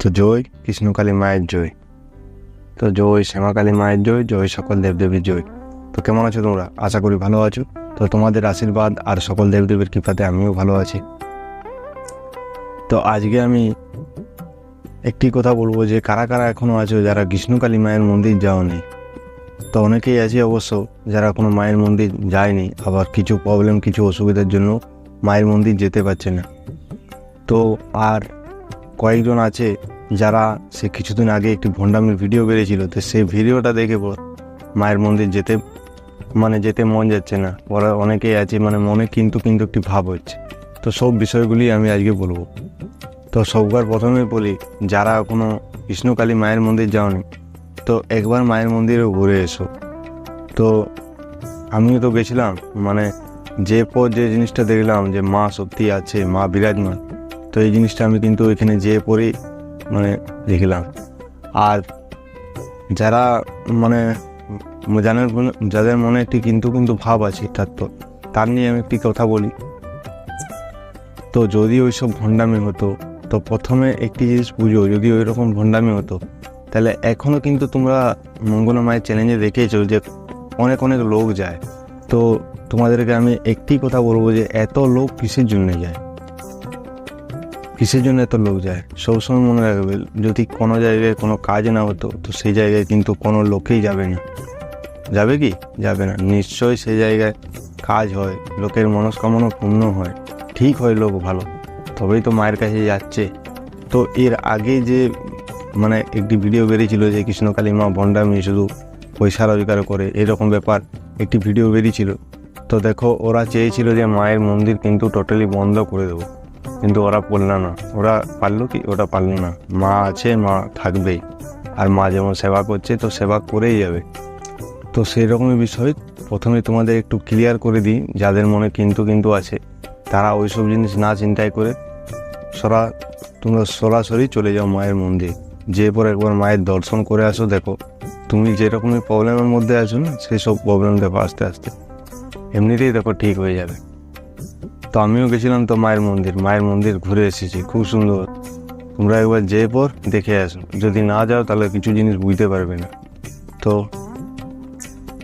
তো জয়, কৃষ্ণকালী মায়ের জয়। তো জয়, শ্যামাকালী মায়ের জয় জয় সকল দেবদেবীর জয়। তো কেমন আছো তোমরা? আশা করি ভালো আছো। তো তোমাদের আশীর্বাদ আর সকল দেবদেবীর কৃপাতে আমিও ভালো আছি। তো আজকে আমি একটি কথা বলব যে, কারা কারা এখনও আছো যারা কৃষ্ণকালী মায়ের মন্দির যাওনি? তো অনেকেই আছে অবশ্য যারা কোনো মায়ের মন্দির যায়নি, আবার কিছু প্রবলেম কিছু অসুবিধার জন্য মায়ের মন্দির যেতে পারছে না। তো আর কয়েকজন আছে যারা সে কিছুদিন আগে একটি ভণ্ডামির ভিডিও বেরিয়েছিল, তো সেই ভিডিওটা দেখে মায়ের মন্দির যেতে মানে যেতে মন যাচ্ছে না। ওরা অনেকেই আছে মানে মনে কিন্তু কিন্তু একটি ভাব হচ্ছে। তো সব বিষয়গুলি আমি আজকে বলব। তো সববার প্রথমে বলি, যারা কোনো কৃষ্ণকালী মায়ের মন্দির যাওনি, তো একবার মায়ের মন্দিরে ঘুরে এসো। তো আমিও তো গেছিলাম মানে যে পর যে জিনিসটা দেখলাম যে মা সত্যি আছে, মা বিরাজমান তো এই জিনিসটা আমি কিন্তু এখানে যেয়ে পরেই মানে দেখলাম। আর যারা মানে জানের যাদের মনে একটি কিন্তু কিন্তু ভাব আছে তো তার নিয়ে আমি একটি কথা বলি। তো যদি ওইসব ভণ্ডামি হতো, তো প্রথমে একটি জিনিস বুঝো, যদি ওই রকম ভণ্ডামি হতো, তাহলে এখনও কিন্তু তোমরা মঙ্গলা মায়ের চ্যালেঞ্জে দেখেছ যে অনেক অনেক লোক যায়। তো তোমাদেরকে আমি একটি কথা বলব যে এত লোক কিসের জন্য যায়? কিসের জন্য এত লোক যায়? সবসময় মনে রাখবে, যদি কোনো জায়গায় কোনো কাজ না হতো, তো সেই জায়গায় কিন্তু কোনো লোকেই যাবে না। যাবে কি? যাবে না। নিশ্চয়ই সেই জায়গায় কাজ হয়, লোকের মনস্কামনা পূর্ণ হয়, ঠিক হয় লোক ভালো। তবেই তো মায়ের কাছে যাচ্ছে। তো এর আগে যে মানে একটি ভিডিও বেরিয়েছিল যে কৃষ্ণকালী মা ভণ্ডামি শুধু পয়সা রোজগার করে, এরকম ব্যাপার একটি ভিডিও বেরিয়েছিল। তো দেখো, ওরা চেয়েছিল যে মায়ের মন্দির কিন্তু টোটালি বন্ধ করে দেবো। কিন্তু ওরা পড়ল না। ওরা পারল কি? ওটা পারল না। মা আছে, মা থাকবেই আর মা যেমন সেবা করছে, তো সেবা করেই যাবে। তো সেই রকমই বিষয়। প্রথমে তোমাদের একটু ক্লিয়ার করে দিই, যাদের মনে কিন্তু কিন্তু আছে। তারা ওইসব জিনিস না চিন্তাই করে। সরা, তোমরা সরাসরি চলে যাও মায়ের মন্দির। যে পর একবার মায়ের দর্শন করে আসো, দেখো। তুমি যেরকমই প্রবলেমের মধ্যে আছো না সেই সব প্রবলেম দেখো আস্তে আস্তে। এমনিতেই দেখো ঠিক হয়ে যাবে। তো আমিও গেছিলাম তো মায়ের মন্দির। মায়ের মন্দির ঘুরে এসেছি, খুব সুন্দর। তোমরা একবার যে পর দেখে আসো। যদি না যাও তাহলে কিছু জিনিস বুঝতে পারবে না। তো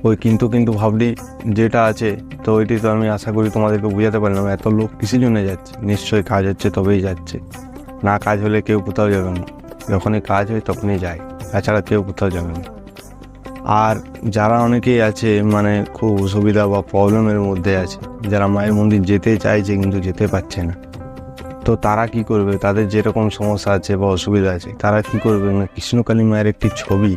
ওই কিন্তু কিন্তু ভাবলি যেটা আছে, তো ওইটি তো আমি আশা করি তোমাদেরকে বুঝাতে পারলাম। এত লোক কিসের জন্য যাচ্ছে? নিশ্চয়ই কাজ হচ্ছে, তবেই যাচ্ছে। না কাজ হলে কেউ কোথাও যাবে না। যখনই কাজ হয় তখনই যায়। তাছাড়া কেউ কোথাও যাবে না। আর যারা অনেকেই আছে মানে খুব অসুবিধা বা প্রবলেমের মধ্যে আছে, যারা মায়ের মন্দির যেতে চাইছে কিন্তু যেতে পারছে না। তো তারা কি করবে? তাদের যেরকম সমস্যা আছে বা অসুবিধা আছে, তারা কি করবে? না, কৃষ্ণকালী মায়ের একটি ছবি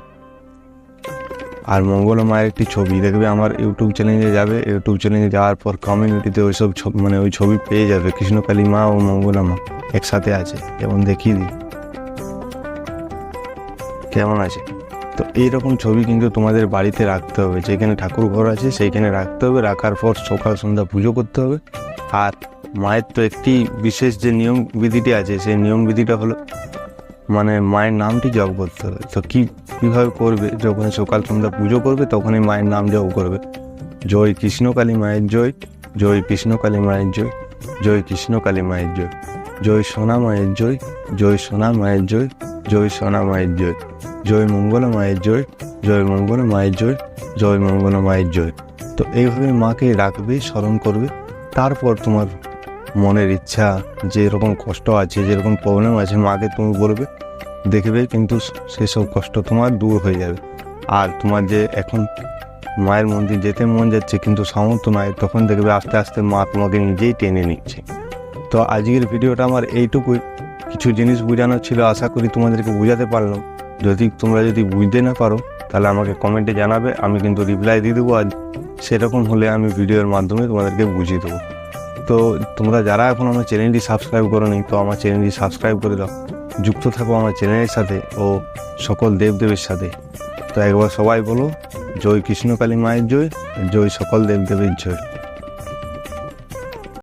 আর মঙ্গল মায়ের একটি ছবি দেখবে আমার ইউটিউব চ্যানেলে যাবে। ইউটিউব চ্যানেলে যাওয়ার পর কমিউনিটিতে ওইসব ছবি মানে ওই ছবি পেয়ে যাবে। কৃষ্ণকালী মা ও মঙ্গলা মা একসাথে আছে। যেমন দেখিয়ে দিই। কেমন আছে? তো এইরকম ছবি কিন্তু তোমাদের বাড়িতে রাখতে হবে। যেখানে ঠাকুর ঘর আছে, সেইখানে রাখতে হবে। রাখার পর সকাল সন্ধ্যা পুজো করতে হবে। আর মায়ের তো একটি বিশেষ যে নিয়ম বিধিটি আছে, সেই নিয়ম বিধিটা হলো মানে মায়ের নামটি জপ করতে হবে। তো কী, কীভাবে করবে? যখন সকাল সন্ধ্যা পুজো করবে, তখনই মায়ের নাম জপ করবে। জয় কৃষ্ণকালী মায়ের জয় জয় কৃষ্ণকালী মায়ের জয় জয় কৃষ্ণকালী মায়ের জয়। জয় সোনা মায়ের জয় জয় সোনা মায়ের জয় জয় সোনা মায়ের জয় জয় মঙ্গলা মায়ের জয় জয় মঙ্গলা মায়ের জয় জয় মঙ্গলা মায়ের জয়। তো এইভাবে মাকে রাখবে, স্মরণ করবে। তারপর তোমার মনের ইচ্ছা যে এরকম কষ্ট আছে, যেরকম প্রবলেম আছে, মাকে তুমি বলবে, দেখবে কিন্তু সেসব কষ্ট তোমার দূর হয়ে যাবে। আর তোমার যে এখন মায়ের মন্দির যেতে মন যাচ্ছে, কিন্তু সামর্থ্য নয় তখন দেখবে আস্তে আস্তে মা তোমাকে নিজেই টেনে নিচ্ছে। তো আজকের ভিডিওটা আমার এইটুকুই। কিছু জিনিস বোঝানোর ছিল, আশা করি তোমাদেরকে বোঝাতে পারলাম। যদি তোমরা যদি বুঝতে না পারো, তাহলে আমাকে কমেন্টে জানাবে, আমি কিন্তু রিপ্লাই দিয়ে দেবো আর সেরকম হলে আমি ভিডিওর মাধ্যমে তোমাদেরকে বুঝিয়ে দেবো। তো তোমরা যারা এখন আমার চ্যানেলটি সাবস্ক্রাইব করো নি তো আমার চ্যানেলটি সাবস্ক্রাইব করে দাও। যুক্ত থাকো আমার চ্যানেলের সাথে ও সকল দেবদেবের সাথে। তো একবার সবাই বলো, জয় কৃষ্ণকালী মায়ের জয় জয় সকল দেবদেবের জয়।